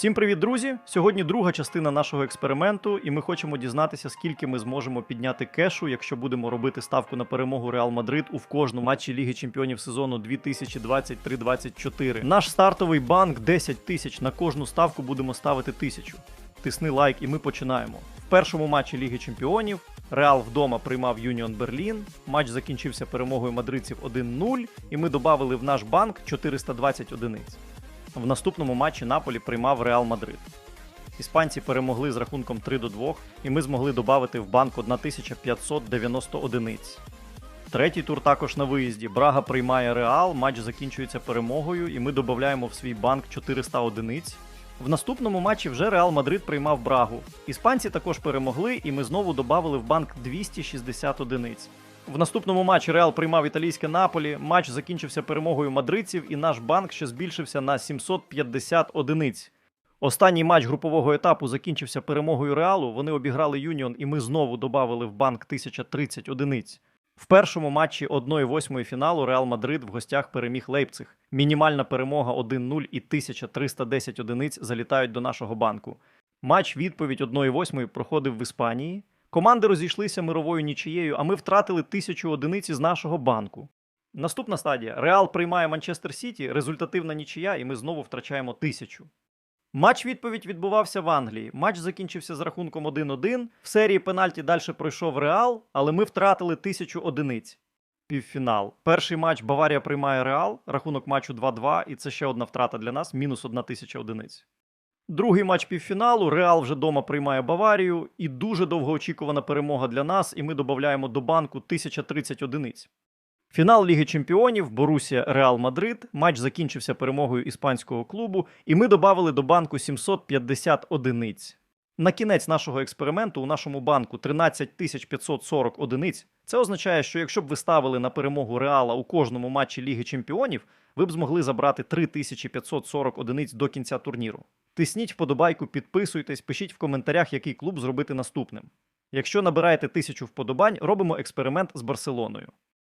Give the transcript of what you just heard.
Всім привіт, друзі! Сьогодні друга частина нашого експерименту, і ми хочемо дізнатися, скільки ми зможемо підняти кешу, якщо будемо робити ставку на перемогу Реал Мадрид у в кожному матчі Ліги Чемпіонів сезону 2023-2024. Наш стартовий банк 10 тисяч. На кожну ставку будемо ставити тисячу. Тисни лайк, і ми починаємо. В першому матчі Ліги Чемпіонів Реал вдома приймав Юніон Берлін. Матч закінчився перемогою мадридців 1-0, і ми додали в наш банк 420 одиниць. В наступному матчі Наполі приймав Реал Мадрид. Іспанці перемогли з рахунком 3 до 2, і ми змогли додати в банк 1590 одиниць. Третій тур також на виїзді. Брага приймає Реал, матч закінчується перемогою, і ми додаємо в свій банк 400 одиниць. В наступному матчі вже Реал Мадрид приймав Брагу. Іспанці також перемогли, і ми знову додали в банк 260 одиниць. В наступному матчі Реал приймав італійське Наполі. Матч закінчився перемогою мадридців, і наш банк ще збільшився на 750 одиниць. Останній матч групового етапу закінчився перемогою Реалу. Вони обіграли Юніон, і ми знову додали в банк 1030 одиниць. В першому матчі 1-8 фіналу Реал Мадрид в гостях переміг Лейпциг. Мінімальна перемога 1-0 і 1310 одиниць залітають до нашого банку. Матч відповідь 1-8 проходив в Іспанії. Команди розійшлися мировою нічиєю, а ми втратили тисячу одиниць із нашого банку. Наступна стадія: Реал приймає Манчестер Сіті, результативна нічия, і ми знову втрачаємо тисячу. Матч відповідь відбувався в Англії. Матч закінчився з рахунком 1-1. В серії пенальті далі пройшов Реал, але ми втратили тисячу одиниць. Півфінал. Перший матч Баварія приймає Реал, рахунок матчу 2-2, і це ще одна втрата для нас, мінус одна тисяча одиниць. Другий матч півфіналу. Реал вже дома приймає Баварію, і дуже довгоочікувана перемога для нас, і ми додаємо до банку 1030 одиниць. Фінал Ліги Чемпіонів Борусія Реал Мадрид. Матч закінчився перемогою іспанського клубу, і ми додали до банку 750 одиниць. На кінець нашого експерименту у нашому банку 13 540 одиниць. Це означає, що якщо б ви ставили на перемогу Реала у кожному матчі Ліги Чемпіонів, ви б змогли забрати 3540 одиниць до кінця турніру. Тисніть вподобайку, підписуйтесь, пишіть в коментарях, який клуб зробити наступним. Якщо набираєте тисячу вподобань, робимо експеримент з Барселоною.